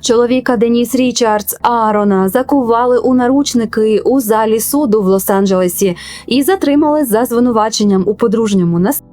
Чоловіка Деніс Річардс Аарона закували у наручники у залі суду в Лос-Анджелесі і затримали за звинуваченням у подружньому насильстві.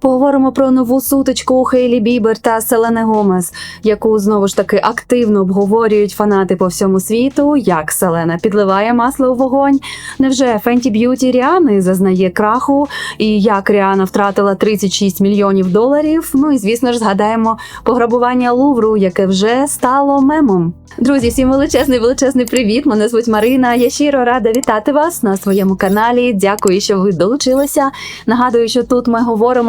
Поговоримо про нову сутичку Хейлі Бібер та Селене Гомес, яку знову ж таки активно обговорюють фанати по всьому світу. Як Селена підливає масло у вогонь. Невже Фенті Б'юті Ріани зазнає краху? І як Ріана втратила 36 мільйонів доларів? Ну і звісно ж згадаємо пограбування Лувру, яке вже стало мемом. Друзі, всім величезний величезний привіт! Мене звуть Марина. Я щиро рада вітати вас на своєму каналі. Дякую, що ви долучилися. Нагадую, що тут ми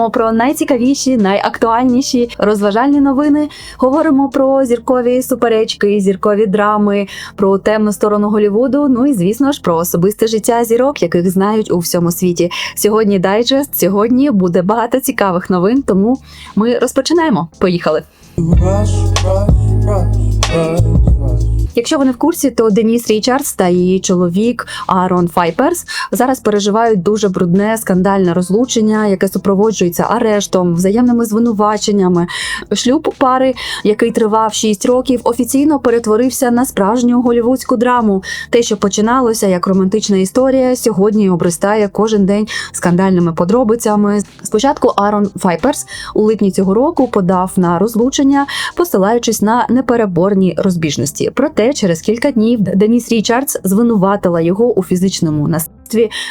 про найцікавіші, найактуальніші розважальні новини. Говоримо про зіркові суперечки, зіркові драми, про темну сторону Голівуду. Ну і звісно ж про особисте життя зірок, яких знають у всьому світі. Сьогодні дайджест. Сьогодні буде багато цікавих новин. Тому ми розпочинаємо. Поїхали. Rush, rush, rush, rush. Якщо ви не в курсі, то Деніс Річардс та її чоловік Аарон Файперс зараз переживають дуже брудне скандальне розлучення, яке супроводжується арештом, взаємними звинуваченнями. Шлюб пари, який тривав 6 років, офіційно перетворився на справжню голівудську драму. Те, що починалося як романтична історія, сьогодні обростає кожен день скандальними подробицями. Спочатку Аарон Файперс у липні цього року подав на розлучення, посилаючись на непереборні розбіжності. Проте через кілька днів Деніс Річардс звинуватила його у фізичному насильстві.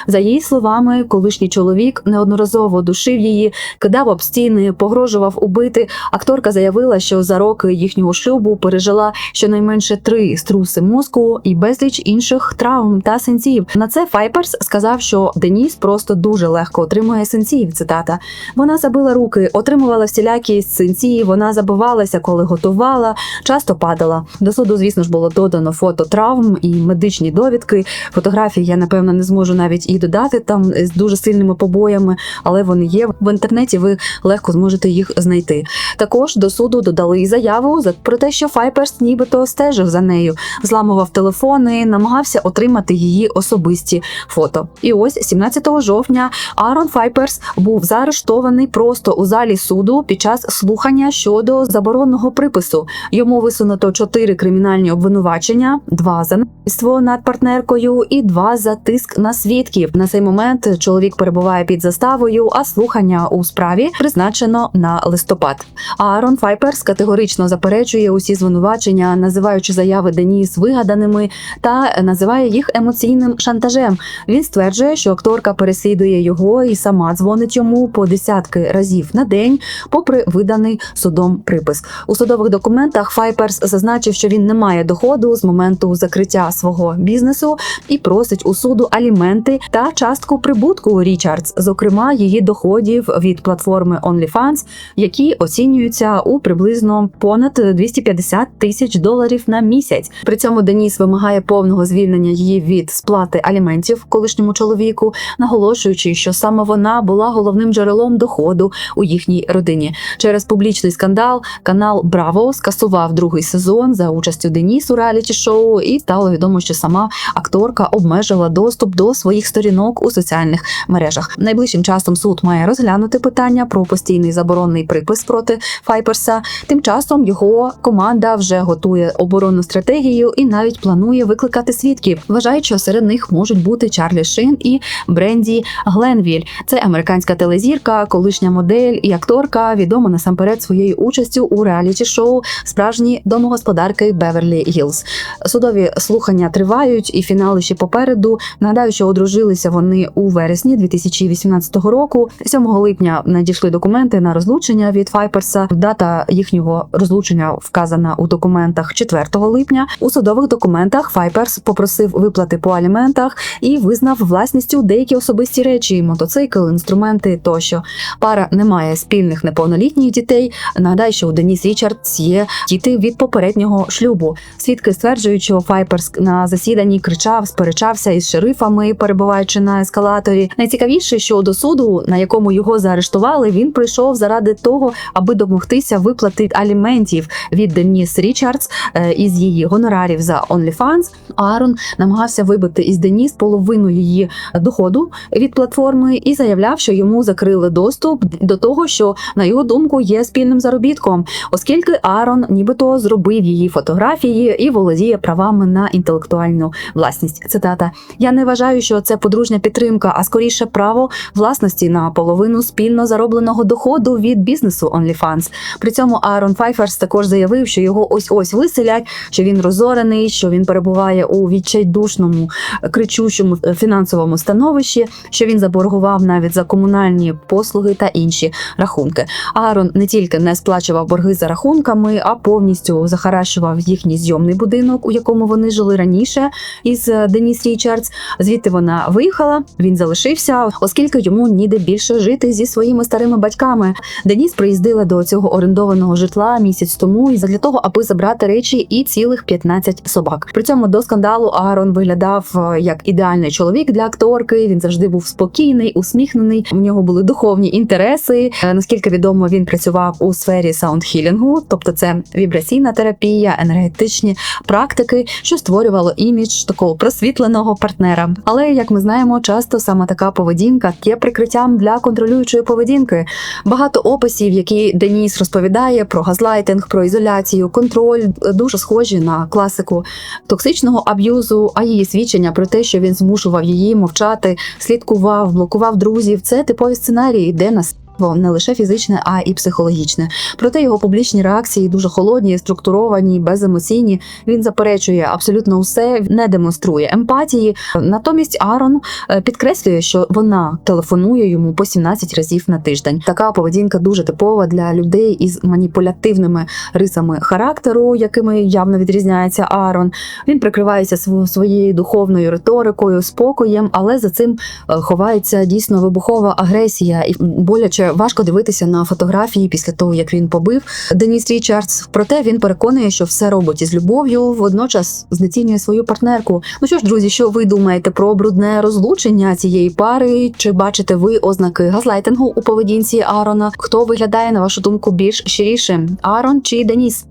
За її словами, колишній чоловік неодноразово душив її, кидав об стіни, погрожував убити. Акторка заявила, що за роки їхнього шлюбу пережила щонайменше три струси мозку і безліч інших травм та синців. На це Файперс сказав, що Деніс просто дуже легко отримує синців. Цитата. Вона забила руки, отримувала всілякі синці. Вона забивалася, коли готувала, часто падала. До суду, звісно ж, було додано фото травм і медичні довідки. Фотографії я напевно не зможу навіть і додати там з дуже сильними побоями, але вони є в інтернеті. Ви легко зможете їх знайти. Також до суду додали і заяву за про те, що Файперс нібито стежив за нею, зламував телефони, намагався отримати її особисті фото. І ось 17 жовтня Аарон Файперс був заарештований просто у залі суду під час слухання щодо заборонного припису. Йому висунуто чотири кримінальні обвинувачення: два за насильство над партнеркою і два за тиск на свідків. На цей момент чоловік перебуває під заставою, а слухання у справі призначено на листопад. Аарон Файперс категорично заперечує усі звинувачення, називаючи заяви Деніс вигаданими та називає їх емоційним шантажем. Він стверджує, що акторка переслідує його і сама дзвонить йому по десятки разів на день, попри виданий судом припис. У судових документах Файперс зазначив, що він не має доходу з моменту закриття свого бізнесу і просить у суду аліменти та частку прибутку Річардс, зокрема її доходів від платформи OnlyFans, які оцінюються у приблизно понад 250 тисяч доларів на місяць. При цьому Деніс вимагає повного звільнення її від сплати аліментів колишньому чоловіку, наголошуючи, що саме вона була головним джерелом доходу у їхній родині. Через публічний скандал канал Браво скасував другий сезон за участю Деніс реаліті шоу, і стало відомо, що сама акторка обмежила доступ до своїх сторінок у соціальних мережах. Найближчим часом суд має розглянути питання про постійний заборонний припис проти Файперса. Тим часом його команда вже готує оборонну стратегію і навіть планує викликати свідків. Вважають, що серед них можуть бути Чарлі Шин і Бренді Гленвіль. Це американська телезірка, колишня модель і акторка, відома насамперед своєю участю у реаліті шоу Справжні домогосподарки Беверлі Гілз. Судові слухання тривають, і фінали ще попереду. Нагадаю, що одружилися вони у вересні 2018 року. 7 липня надійшли документи на розлучення від Файперса. Дата їхнього розлучення вказана у документах 4 липня. У судових документах Файперс попросив виплати по аліментах і визнав власністю деякі особисті речі: мотоцикл, інструменти тощо. Пара не має спільних неповнолітніх дітей. Нагадаю, що у Деніс Річардс є діти від попереднього шлюбу. Свідки стверджують, що Файперс на засіданні кричав, сперечався із шерифами, перебуваючи на ескалаторі. Найцікавіше, що до суду, на якому його заарештували, він прийшов заради того, аби домогтися виплати аліментів від Деніс Річардс е, із її гонорарів за OnlyFans. Аарон намагався вибити із Деніс половину її доходу від платформи і заявляв, що йому закрили доступ до того, що на його думку є спільним заробітком, оскільки Аарон нібито зробив її фотографії і володіє правами на інтелектуальну власність. Цитата: Я не вважаю, що це подружня підтримка, а скоріше право власності на половину спільно заробленого доходу від бізнесу OnlyFans. При цьому Аарон Файферс також заявив, що його ось ось виселять, що він розорений, що він перебуває у відчайдушному кричущому е, фінансовому становищі, що він заборгував навіть за комунальні послуги та інші рахунки. Аарон не тільки не сплачував борги за рахунками, а повністю захаращував їхній зйомний будинок, у якому вони жили раніше із е, Деніс Річардс. Звідти вона виїхала. Він залишився, оскільки йому ніде більше жити зі своїми старими батьками. Деніс приїздила до цього орендованого житла місяць тому і для того, аби забрати речі і цілих 15 собак. При цьому до скандалу Аарон виглядав е, як ідеальний чоловік для акторки. Він завжди був спокійний, усміхнений. У нього були духовні інтереси. Е, Наскільки відомо, він працював у сфері саундхілінгу, тобто це вібраційна терапія, енергетичні практики, що створювало імідж такого просвітленого партнера. Але як ми знаємо, часто саме така поведінка є прикриттям для контролюючої поведінки. Багато описів, які Деніс розповідає про газлайтинг, про ізоляцію, контроль, дуже схожі на класику токсичного аб'юзу. А її свідчення про те, що він змушував її мовчати, слідкував, блокував друзів. Це типові сценарії, де нас. Не лише фізичне, а і психологічне. Проте його публічні реакції дуже холодні, структуровані, беземоційні. Він заперечує абсолютно все, не демонструє емпатії. Натомість Аарон е, підкреслює, що вона телефонує йому по 17 разів на тиждень. Така поведінка дуже типова для людей із маніпулятивними рисами характеру, якими явно відрізняється Аарон. Він прикривається своєю духовною риторикою, спокоєм, але за цим е, ховається дійсно вибухова агресія і боляче важко дивитися на фотографії після того, як він побив Деніс Річардс. Проте він переконує, що все робить із любов'ю, водночас знецінює свою партнерку. Ну що ж, друзі, що ви думаєте про брудне розлучення цієї пари? Чи бачите ви ознаки газлайтингу у поведінці Аарона? Хто виглядає на вашу думку більш щирішим? Аарон чи Деніс?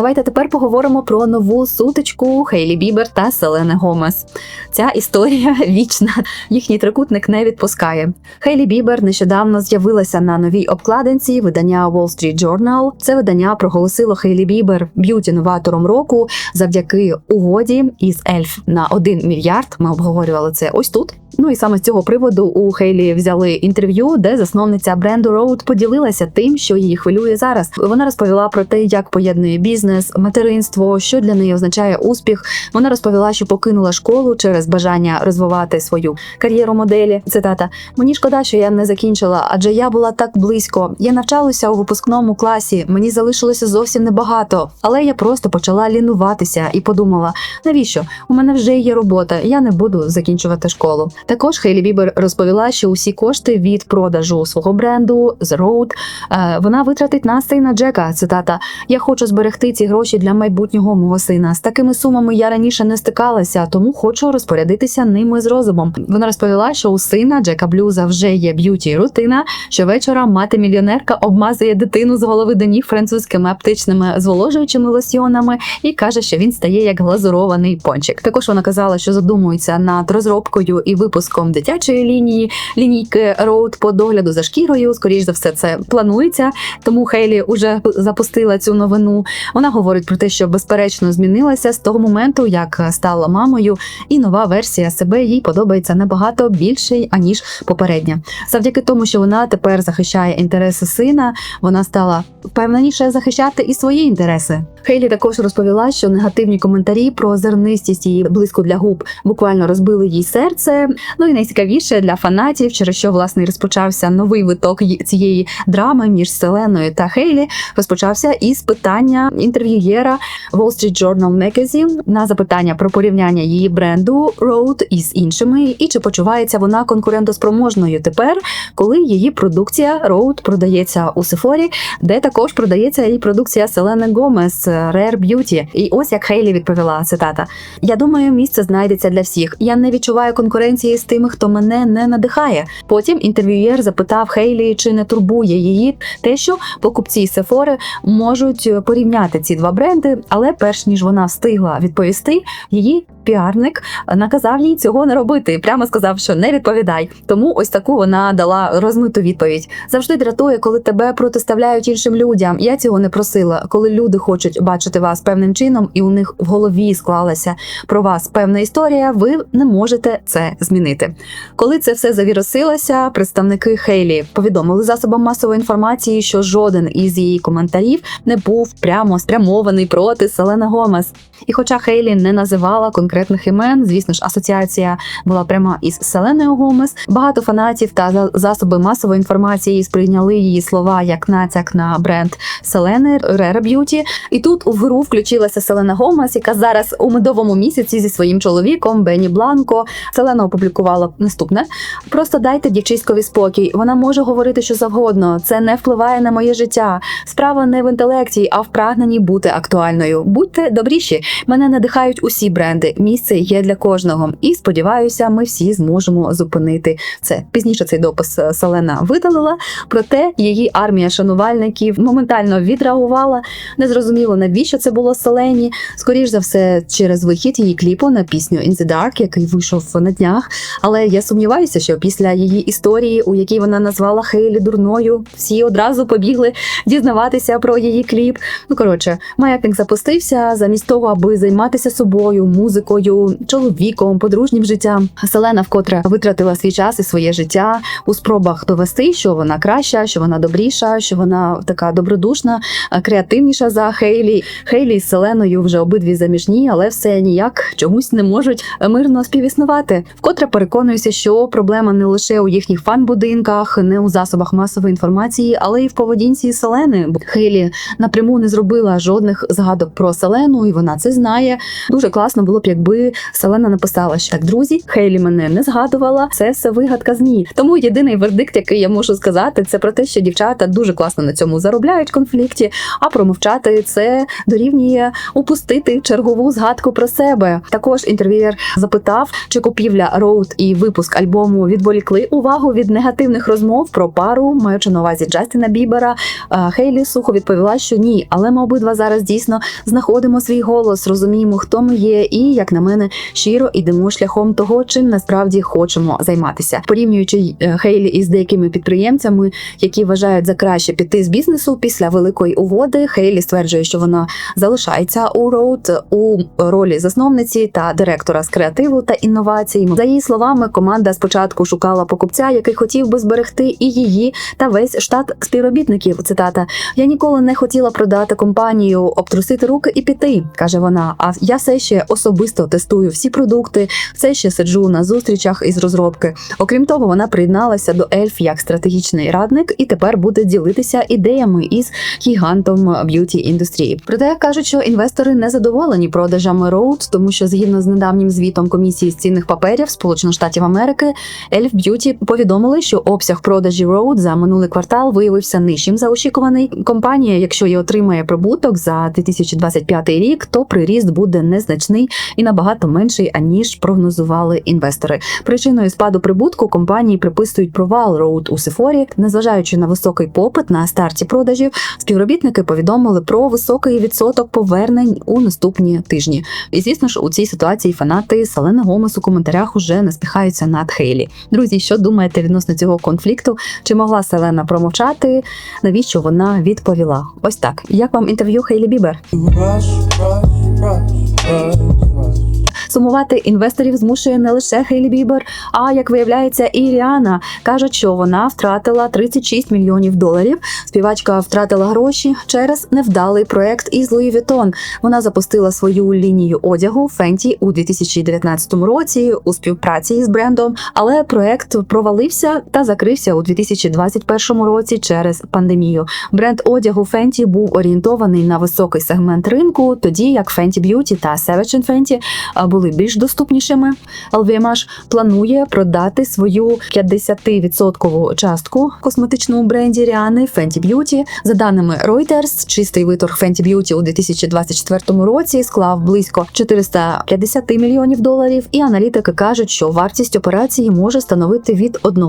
Давайте тепер поговоримо про нову сутичку Хейлі Бібер та Селени Гомес. Ця історія вічна. Їхній трикутник не відпускає. Хейлі Бібер нещодавно з'явилася на новій обкладинці видання Wall Street Journal. Це видання проголосило Хейлі Бібер б'юті новатором року завдяки угоді із Ельф на 1 мільярд. Ми обговорювали це ось тут. Ну і саме з цього приводу у Хейлі взяли інтерв'ю, де засновниця бренду Road поділилася тим, що її хвилює зараз. Вона розповіла про те, як поєднує бізнес, материнство, що для неї означає успіх. Вона розповіла, що покинула школу через бажання розвивати свою кар'єру моделі. Цитата: Мені шкода, що я не закінчила, адже я була так близько. Я навчалася у випускному класі. Мені залишилося зовсім небагато, але я просто почала лінуватися і подумала: навіщо? У мене вже є робота, я не буду закінчувати школу. Також Хейлі Бібер розповіла, що усі кошти від продажу свого бренду The Road е, вона витратить на сина Джека. Цитата: Я хочу зберегти ці гроші для майбутнього мого сина. З такими сумами я раніше не стикалася, тому хочу розпорядитися ними з розумом. Вона розповіла, що у сина Джека Блюза вже є б'юті рутина. Щовечора мати мільйонерка обмазує дитину з голови до ніг французькими аптечними зволожуючими лосьйонами і каже, що він стає як глазурований пончик. Також вона казала, що задумується над розробкою і випуском дитячої лінії лінійки Road по догляду за шкірою. Скоріш за все, це планується. Тому Хейлі вже запустила цю новину. Вона говорить про те, що безперечно змінилася з того моменту, як стала мамою, і нова версія себе їй подобається набагато більше аніж попередня. Завдяки тому, що вона тепер захищає інтереси сина, вона стала впевненіше захищати і свої інтереси. Хейлі також розповіла, що негативні коментарі про зернистість її близько для губ буквально розбили їй серце. Ну і найцікавіше для фанатів, через що власне розпочався новий виток цієї драми між Селеною та Хейлі. Розпочався із питання інтерв'юєра Wall Street Journal Magazine на запитання про порівняння її бренду Road із іншими, і чи почувається вона конкурентоспроможною тепер, коли її продукція Road продається у Sephora, де також продається і продукція Селени Гомес Rare Beauty. І ось як Хейлі відповіла цитата: Я думаю, місце знайдеться для всіх. Я не відчуваю конкуренції з тими, хто мене не надихає. Потім інтерв'юєр запитав Хейлі, чи не турбує її те, що покупці Сефори можуть порівняти ці два бренди, але перш ніж вона встигла відповісти, її піарник наказав їй цього не робити. Прямо сказав, що не відповідай. Тому ось таку вона дала розмиту відповідь. Завжди дратує, коли тебе протиставляють іншим людям. Я цього не просила. Коли люди хочуть бачити вас певним чином, і у них в голові склалася про вас певна історія, ви не можете це змінити. Коли це все завірусилося, представники Хейлі повідомили засобам масової інформації, що жоден із її коментарів не був прямо спрямований проти Селена Гомес. І хоча Хейлі не називала конкретних імен, звісно ж, асоціація була пряма із Селеною Гомес. Багато фанатів та за- засоби масової інформації сприйняли її слова як натяк на бренд Селени Rare Beauty. І тут у гру включилася Селена Гомес, яка зараз у медовому місяці зі своїм чоловіком Бені Бланко. Селена опублікувала наступне: просто дайте дівчиськові спокій. Вона може говорити що завгодно. Це не впливає на моє життя. Справа не в інтелекті, а в прагненні бути актуальною. Будьте добріші. Мене надихають усі бренди. Місце є для кожного. І сподіваюся, ми всі зможемо зупинити це. Пізніше цей допис е, Селена видалила. Проте її армія шанувальників моментально відреагувала. Не зрозуміло, навіщо це було Селені. Скоріш за все, через вихід її кліпу на пісню In the Dark, який вийшов на днях. Але я сумніваюся, що після її історії, у якій вона назвала Хейлі дурною, всі одразу побігли дізнаватися про її кліп. Ну коротше, маятник запустився замість того, аби займатися собою, музикою, чоловіком, подружнім життям. Селена вкотре витратила свій час і своє життя у спробах довести, що вона краща, що вона добріша, що вона така добродушна, креативніша за Хейлі. Хейлі з Селеною вже обидві заміжні, але все ніяк чомусь не можуть мирно співіснувати. Вкотре переконуюся, що проблема не лише у їхніх фан-будинках, не у засобах масової інформації, але й в поведінці Селени. Хейлі напряму не зробила жодних згадок про Селену, і вона це знає. Дуже класно було б, якби Селена написала, що так, друзі, Хейлі мене не згадувала. Це все вигадка змі. Тому єдиний вердикт, який я можу сказати, це про те, що дівчата дуже класно на цьому заробляють конфлікті. А промовчати це дорівнює упустити чергову згадку про себе. Також інтерв'єр запитав, чи купівля Роуд і випуск альбому відволікли увагу від негативних розмов про пару, маючи на увазі Джастіна Бібера. Хейлі сухо відповіла, що ні, але ми обидва зараз дійсно знаходимо свій голос, розуміємо, хто ми є, і як на мене, щиро йдемо шляхом того, чим насправді хочемо займатися. Порівнюючи е, Хейлі із деякими підприємцями, які вважають за краще піти з бізнесу після великої угоди. Хейлі стверджує, що вона залишається у Роуд у ролі засновниці та директора з креативу та інновацій. За її словами, команда спочатку шукала покупця, який хотів би зберегти і її та весь штат співробітників. Цитата: Я ніколи не хотіла продати компанію, обтрусити руки і піти, каже вона. А я все ще особисто тестую всі продукти, все ще сиджу на зустрічах із розробки. Окрім того, вона приєдналася до Ельф як стратегічний радник і тепер буде ділитися ідеями із гігантом б'юті індустрії. Проте кажуть, що інвестори не задоволені продажами Роуд, тому що згідно з недавнім звітом комісії з цінних паперів Сполучених Штатів Америки, Ельф Б'юті повідомили, що обсяг продажі Роуд за минулий квартал виявився нижчим за очікуваний. Компанія, якщо і отримає прибуток за 2025 рік, то приріст буде незначний і набагато менший аніж прогнозували інвестори. Причиною спаду прибутку компанії приписують провал Роуд у Сефорі, незважаючи на високий попит на старті продажів. Співробітники повідомили про високий відсоток повернень у наступні тижні. І звісно ж, у цій ситуації фанати Селена Гомес у коментарях уже насміхаються над Хейлі. Друзі, що думаєте відносно цього конфлікту? Чи могла Селена промовчати? Навіщо вона відповіла? Ось так. Як вам інтерв'ю Хейлі Бібер? Rush, rush, rush, rush. Сумувати інвесторів змушує не лише Хейлі Бібер, а як виявляється, і Ріана кажуть, що вона втратила 36 мільйонів доларів. Співачка втратила гроші через невдалий проект із Louis Vuitton. Вона запустила свою лінію одягу Fenty у 2019 році у співпраці із брендом, але проект провалився та закрився у 2021 році через пандемію. Бренд одягу Fenty був орієнтований на високий сегмент ринку, тоді як Fenty Beauty та Savage Fenty а, були більш доступнішими. LVMH планує продати свою 50% частку косметичному бренді Ріани Fenty Beauty. За даними Reuters, чистий виторг Fenty Beauty у 2024 році склав близько 450 мільйонів доларів, і аналітики кажуть, що вартість операції може становити від 1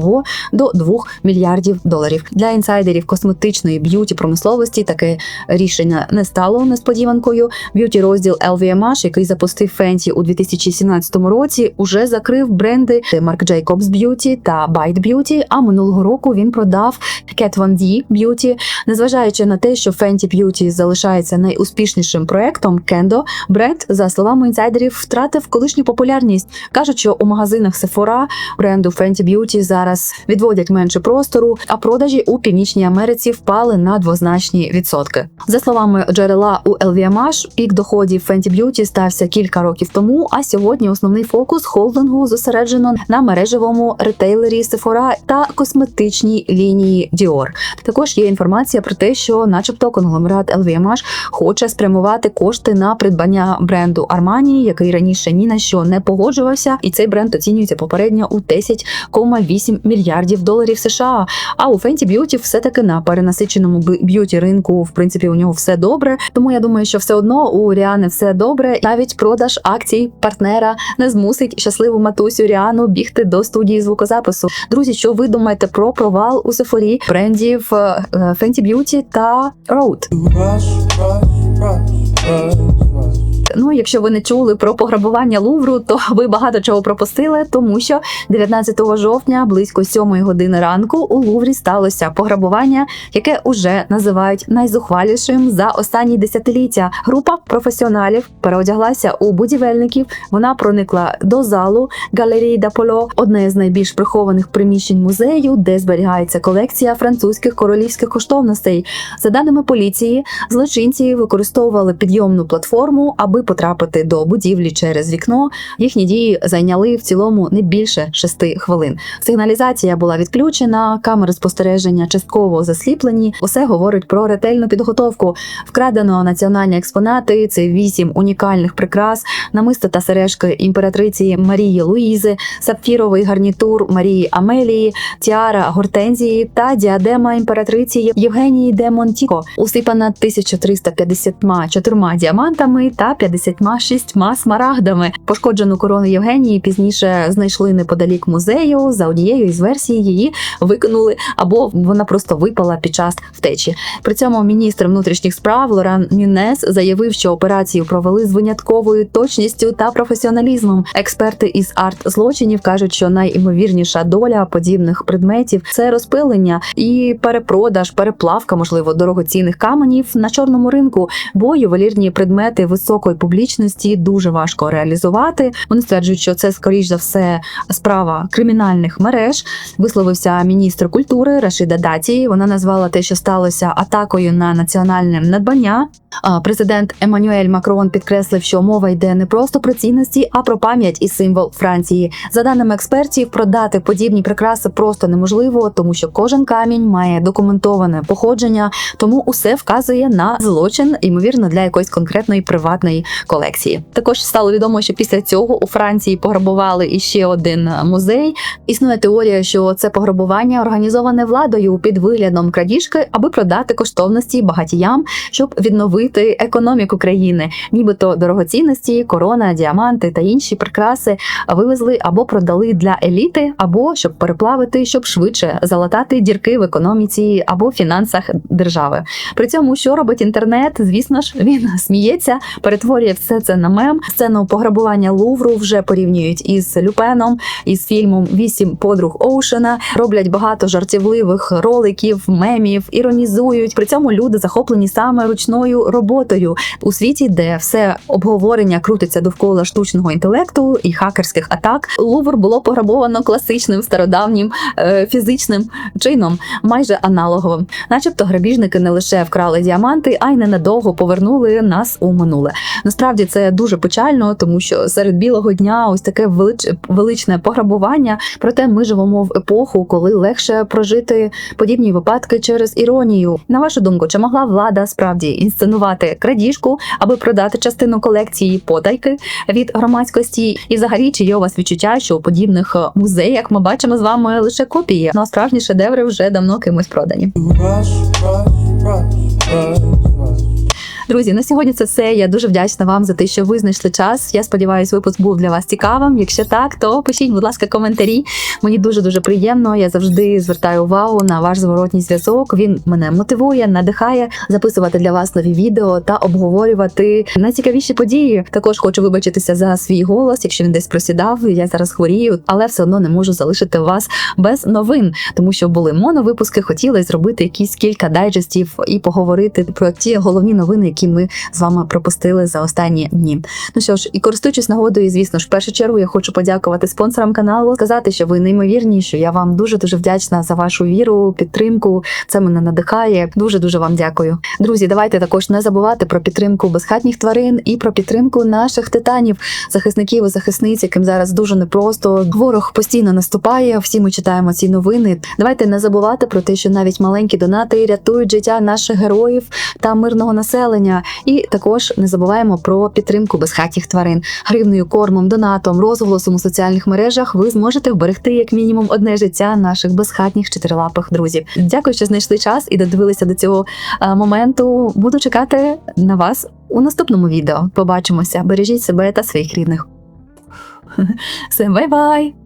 до 2 мільярдів доларів. Для інсайдерів косметичної б'юті промисловості таке рішення не стало несподіванкою. Б'юті розділ LVMH, який запустив Fenty у 2017 році, уже закрив бренди Marc Jacobs Beauty та Bite Beauty, А минулого року він продав Kat Von D Beauty. Незважаючи на те, що Fenty Beauty залишається найуспішнішим проектом Kendo, бренд, за словами інсайдерів, втратив колишню популярність. кажуть, що у магазинах Sephora бренду Fenty Beauty зараз відводять менше простору, а продажі у північній Америці впали на двозначні відсотки. За словами джерела у LVMH, пік доходів Fenty Beauty стався кілька років тому. А сьогодні основний фокус холдингу зосереджено на мережевому ретейлері Sephora та косметичній лінії Dior. Також є інформація про те, що, начебто, конгломерат LVMH хоче спрямувати кошти на придбання бренду Armani, який раніше ні на що не погоджувався, і цей бренд оцінюється попередньо у 10,8 мільярдів доларів США. А у Fenty Beauty все-таки на перенасиченому б'юті ринку, в принципі, у нього все добре. Тому я думаю, що все одно у Ріани все добре. Навіть продаж акцій партнера не змусить щасливу матусю Ріану бігти до студії звукозапису. Друзі, що ви думаєте про провал у Сефорі брендів е, е, Fenty Beauty та Rode? Ну, якщо ви не чули про пограбування Лувру, то ви багато чого пропустили, тому що 19 жовтня, близько 7 години ранку, у Луврі сталося пограбування, яке уже називають найзухвалішим за останні десятиліття. Група професіоналів переодяглася у будівельників. Вона проникла до залу галерії Даполо, одне з найбільш прихованих приміщень музею, де зберігається колекція французьких королівських коштовностей. За даними поліції, злочинці використовували підйомну платформу, аби потрапити до будівлі через вікно. Їхні дії зайняли в цілому не більше шести хвилин. Сигналізація була відключена, камери спостереження частково засліплені. Усе говорить про ретельну підготовку. Вкрадено національні експонати. Це вісім унікальних прикрас, намисто та сережки імператриці Марії Луїзи, сапфіровий гарнітур Марії Амелії, тіара гортензії та діадема імператриці Євгенії де Монтіко, усипана 1354 діамантами та 56 смарагдами. Пошкоджену корону Євгенії пізніше знайшли неподалік музею. За однією із версій її викинули або вона просто випала під час втечі. При цьому міністр внутрішніх справ Лоран Нюнес заявив, що операцію провели з винятковою точністю та професіоналізмом. Експерти із арт злочинів кажуть, що найімовірніша доля подібних предметів це розпилення і перепродаж, переплавка, можливо, дорогоцінних каменів на чорному ринку, бо ювелірні предмети високої публічності дуже важко реалізувати. Вони стверджують, що це скоріш за все справа кримінальних мереж. Висловився міністр культури Рашида Даті. Вона назвала те, що сталося атакою на національне надбання. Президент Еммануель Макрон підкреслив, що мова йде не просто про цінності, а про пам'ять і символ Франції. За даними експертів, продати подібні прикраси просто неможливо, тому що кожен камінь має документоване походження, тому усе вказує на злочин, ймовірно, для якоїсь конкретної приватної колекції. Також стало відомо, що після цього у Франції пограбували іще один музей. Існує теорія, що це пограбування організоване владою під виглядом крадіжки, аби продати коштовності багатіям, щоб відновити економіку країни, нібито дорогоцінності, корона, діаманти та інші прикраси вивезли або продали для еліти, або щоб переплавити, щоб швидше залатати дірки в економіці або фінансах держави. При цьому, що робить інтернет, звісно ж, він сміється, перетворює все це на мем. Сцену пограбування Лувру вже порівнюють із Люпеном, із фільмом Вісім подруг Оушена. Роблять багато жартівливих роликів, мемів, іронізують. При цьому люди захоплені саме ручною роботою у світі, де все обговорення крутиться довкола штучного інтелекту і хакерських атак. Лувр було пограбовано класичним стародавнім е, фізичним чином, майже аналоговим. Начебто грабіжники не лише вкрали діаманти, а й ненадовго повернули нас у минуле. Насправді це дуже печально, тому що серед білого дня ось таке велич... величне пограбування. Проте ми живемо в епоху, коли легше прожити подібні випадки через іронію. На вашу думку, чи могла влада справді інсценувати крадіжку, аби продати частину колекції потайки від громадськості? І взагалі, чи є у вас відчуття, що у подібних е, музеях ми бачимо з вами лише копії, ну а справжні шедеври вже давно кимось продані? Rush, rush, rush, rush. Друзі, на сьогодні це все. Я дуже вдячна вам за те, що ви знайшли час. Я сподіваюся, випуск був для вас цікавим. Якщо так, то пишіть, будь ласка, коментарі. Мені дуже дуже приємно. Я завжди звертаю увагу на ваш зворотній зв'язок. Він мене мотивує, надихає записувати для вас нові відео та обговорювати найцікавіші події. Також хочу вибачитися за свій голос, якщо він десь просідав. Я зараз хворію, але все одно не можу залишити вас без новин, тому що були моновипуски. Хотіли зробити якісь кілька дайджестів і поговорити про ті головні новини, які ми з вами пропустили за останні дні. Ну що ж, і користуючись нагодою, звісно ж, в першу чергу я хочу подякувати спонсорам каналу, сказати, що ви неймовірні, що я вам дуже дуже вдячна за вашу віру, підтримку. Це мене надихає. Дуже дуже вам дякую. Друзі, давайте також не забувати про підтримку безхатніх тварин і про підтримку наших титанів, захисників і захисниць, яким зараз дуже непросто. Ворог постійно наступає. Всі ми читаємо ці новини. Давайте не забувати про те, що навіть маленькі донати рятують життя наших героїв та мирного населення. І також не забуваємо про підтримку безхатіх тварин. Гривною, кормом, донатом, розголосом у соціальних мережах ви зможете вберегти як мінімум одне життя наших безхатніх чотирилапих друзів. Дякую, що знайшли час і додивилися до цього е, моменту. Буду чекати на вас у наступному відео. Побачимося. Бережіть себе та своїх рідних. Все, бай-бай!